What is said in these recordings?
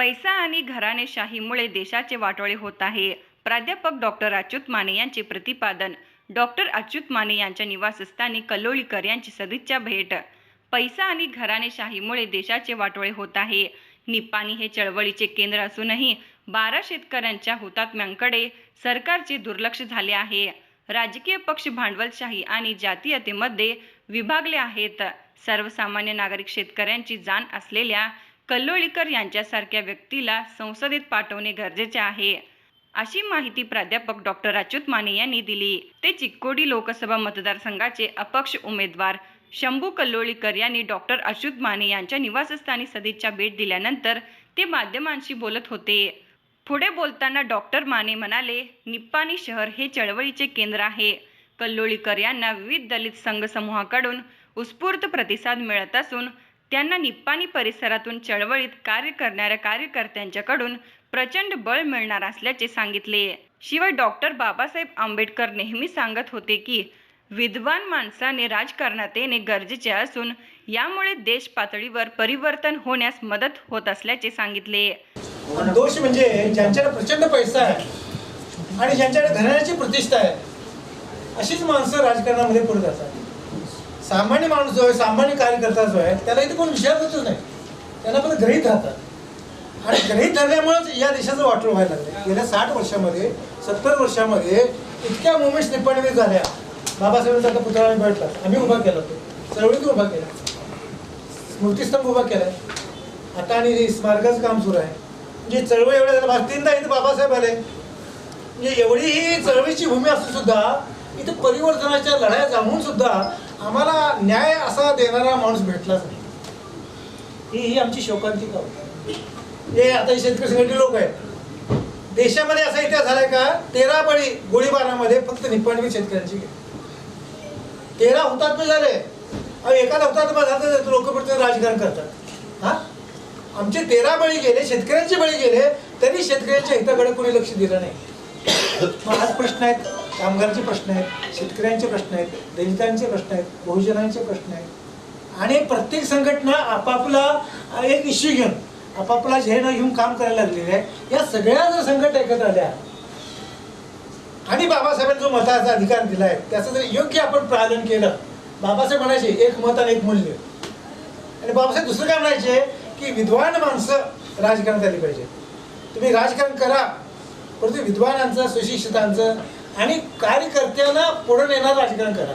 पैसा आणि घराणेशाहीमुळे देशाचे वाटोळे होत आहे. प्राध्यापक डॉक्टर अच्युत माने यांचे प्रतिपादन डॉक्टर अच्युत माने यांच्या निवासस्थानी कल्लोळीकर यांची सदिच्छा भेट. पैसा आणि घराणेशाहीमुळे देशाचे वाटोळे होत आहे. निपाणी हे चळवळीचे केंद्र असूनही बारा शेतकऱ्यांच्या हुतात्म्यांकडे सरकारचे दुर्लक्ष झाले आहे. राजकीय पक्ष भांडवलशाही आणि जातीयतेमध्ये विभागले आहेत. सर्वसामान्य नागरिक शेतकऱ्यांची जाण असलेल्या कल्लोळीकर यांच्यासारख्या व्यक्तीला संसदेत पाठवणे गरजेचे आहे. अशी माहिती प्राध्यापक डॉक्टर अच्युत माने यांनी दिली. ते चिक्कोडी लोकसभा मतदारसंघाचे अपक्ष उमेदवार शंभू कल्लोळीकर यांनी डॉक्टर अच्युत माने यांच्या निवासस्थानी सदिच्छा भेट दिल्यानंतर ते माध्यमांशी बोलत होते. पुढे बोलताना डॉक्टर माने म्हणाले निप्पाणी शहर हे चळवळीचे केंद्र आहे. कल्लोळीकर यांना विविध दलित संघ समूहाकडून उत्स्फूर्त प्रतिसाद मिळत असून त्यांना निप्पाणी परिसरातून चळवळीत कार्य करणाऱ्या कार्यकर्त्यांच्याकडून प्रचंड बळ मिळणार असल्याचे सांगितले. शिवाय डॉक्टर बाबासाहेब आंबेडकर नेहमी सांगत होते की विद्वान माणसाने राजकारणात येणे गरजेचे असून यामुळे देश पातळीवर परिवर्तन होण्यास मदत होत असल्याचे सांगितले. दोष म्हणजे ज्यांच्याकडे प्रचंड पैसा आहे आणि ज्यांच्याकडे घराण्याची प्रतिष्ठा आहे अशीच माणसं राजकारणामध्ये पुढे जातात. सामान्य माणूस जो आहे सामान्य कार्यकर्ता जो आहे त्याला इथे कोण विचारतच नाही. त्यांना पण ग्रहित राहतात आणि ग्रहित ठरल्यामुळेच या देशाचं वाटोळ व्हायला लागले गेल्या साठ वर्षामध्ये सत्तर वर्षामध्ये इतक्या मुवमेंट्स निपाणीमध्ये झाल्या. बाबासाहेबांचा आता पुतळा आम्ही भेटला. आम्ही उभा केला तो चळवळीत उभा केला. स्मृतिस्तंभ उभा केला आता आणि स्मारकाचं काम सुरू आहे. म्हणजे चळवळ एवढ्या झाल्या. बा- तीनदा इथे बाबासाहेब आले. म्हणजे एवढी ही चळवळीची भूमी असून सुद्धा इथं परिवर्तनाच्या लढाया जाऊन सुद्धा आम्हाला न्याय असा देणारा माणूस भेटलाच नाही. ही ही आमची शोकांतिका होती? हे आता हे शेतकरी संघटने लोक आहेत. देशामध्ये असा इतिहास झालाय का तेरा बळी गोळीबारामध्ये फक्त निप्पाणी शेतकऱ्यांची तेरा हुतात्मे झाले. अहो एखादा हुतात्मा झाला तर लोक राजकारण करतात. हा? आमचे तेरा बळी गेले शेतकऱ्यांचे बळी गेले तरी शेतकऱ्यांच्या हिताकडे कोणी लक्ष दिलं नाही. मग आज प्रश्न आहेत. कामगारांचे प्रश्न आहेत शेतकऱ्यांचे प्रश्न आहेत दलितांचे प्रश्न आहेत बहुजनांचे प्रश्न आहेत. आणि प्रत्येक संघटना आपापला एक इश्यू घेऊन आपापला झेंडा घेऊन काम करायला लागलेले आहे. या सगळ्या जर संघटना एकत्र आल्या आणि बाबासाहेबांनी जो मताचा अधिकार दिलाय त्याचं जर योग्य आपण पालन केलं बाबासाहेब म्हणायचे एक मत आणि एक मूल्य. आणि बाबासाहेब दुसरं काय म्हणायचे की विद्वान माणसं राजकारणात आली पाहिजे. तुम्ही राजकारण करा परंतु विद्वानांचं सुशिक्षितांचं आणि कार्यकर्त्यांना पुढे नेणार राजकारण करा.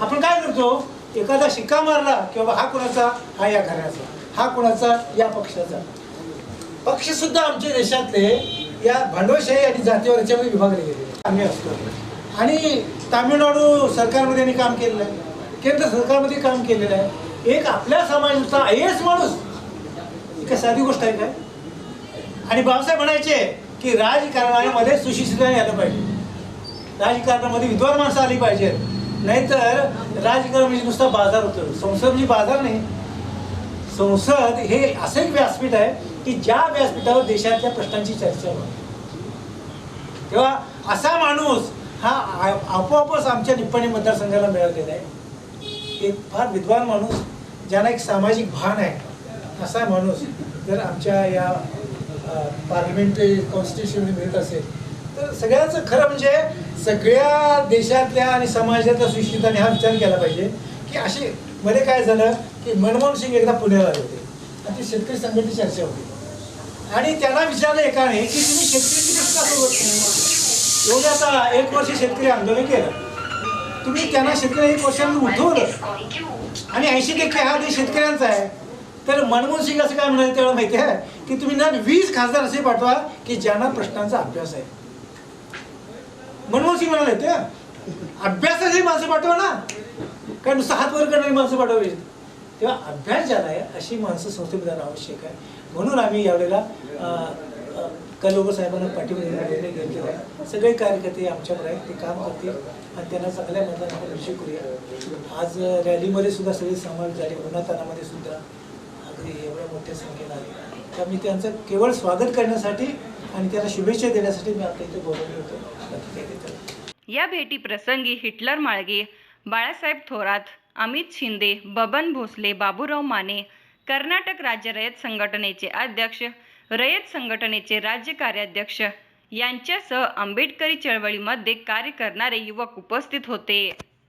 आपण काय करतो? एखादा शिक्का मारला किंवा बाबा हा कुणाचा? हा या घराचा. हा कुणाचा? या पक्षाचा. पक्ष सुद्धा आमच्या देशातले या भांडवशाही आणि जातीवर याच्यामध्ये विभागले गेले. आम्ही असतो. आणि तामिळनाडू सरकारमध्ये यांनी काम केलेलं आहे. केंद्र सरकारमध्ये काम केलेलं आहे. एक आपल्या समाजाचा आय एस माणूस. ही काय साधी गोष्ट आहे काय? आणि बाबासाहेब म्हणायचे की राजकारणामध्ये सुशिक्षित यायला पाहिजे. राजकारणामध्ये विद्वान माणसं आली पाहिजेत. नाहीतर राजकारण म्हणजे नुसता बाजार होतो. संसद म्हणजे बाजार नाही. संसद हे असं एक व्यासपीठ आहे की ज्या व्यासपीठावर देशातल्या प्रश्नांची चर्चा होते. तेव्हा असा माणूस हा आ- आपोआपच आमच्या निप्पाणी मतदारसंघाला मिळालेला आहे. एक फार विद्वान माणूस ज्यांना एक सामाजिक भान आहे असा माणूस जर आमच्या या पार्लमेंटरी कॉन्स्टिट्युशनमध्ये मिळत असेल तर सगळ्याचं खरं म्हणजे सगळ्या देशातल्या आणि समाजातल्या सुशिक्षितांनी हा विचार केला पाहिजे की असे मध्ये काय झालं की मनमोहन सिंग एकदा पुण्याला आले होते. आणि ती शेतकरी संघटनेची चर्चा होती. आणि त्यांना विचारलं एकाने की तुम्ही शेतकऱ्यांची कशी सोबत एवढं आता एक वर्ष शेतकरी आंदोलन केलं. तुम्ही त्यांना शेतकरी एक वर्षांनी उठवलं. आणि ऐंशी टक्के हा देश शेतकऱ्यांचा आहे. तर मनमोहन सिंग असं काय म्हणाले तेवढं माहिती आहे? की तुम्ही ना वीस खासदार असे पाठवा की ज्यांना प्रश्नांचा अभ्यास आहे. मनमोहन सिंग म्हणाले ते अभ्यासाची माणसं पाठवा ना. काय नुसतं हात वर करणारी माणसं पाठवावी. तेव्हा अभ्यास ज्याला आहे अशी माणसं संस्थेमध्ये जाणं आवश्यक आहे. म्हणून आम्ही यावेळेला कलोबर साहेबांना पाठीमध्ये निर्णय घेतलेला सगळे कार्यकर्ते आमच्यावर आहेत ते काम करतील आणि त्यांना चांगल्या मताने आपण विषय करूया. आज रॅलीमध्ये सुद्धा सगळे समावेश झाले उन्हातानामध्ये सुद्धा. अगदी एवढ्या मोठ्या संख्येनं आले. तर मी त्यांचं केवळ स्वागत करण्यासाठी आणि त्याला शुभेच्छा देण्यासाठी मी आपल्या इथे बोलवले होते. या भेटी प्रसंगी हिटलर माळगे बाळासाहेब थोरात अमित शिंदे बबन भोसले बाबूराव माने कर्नाटक राज्य रयत संघटनेचे अध्यक्ष रयत संघटनेचे राज्य कार्याध्यक्ष यांच्यासह आंबेडकरी चळवळीमध्ये कार्य करणारे युवक उपस्थित होते.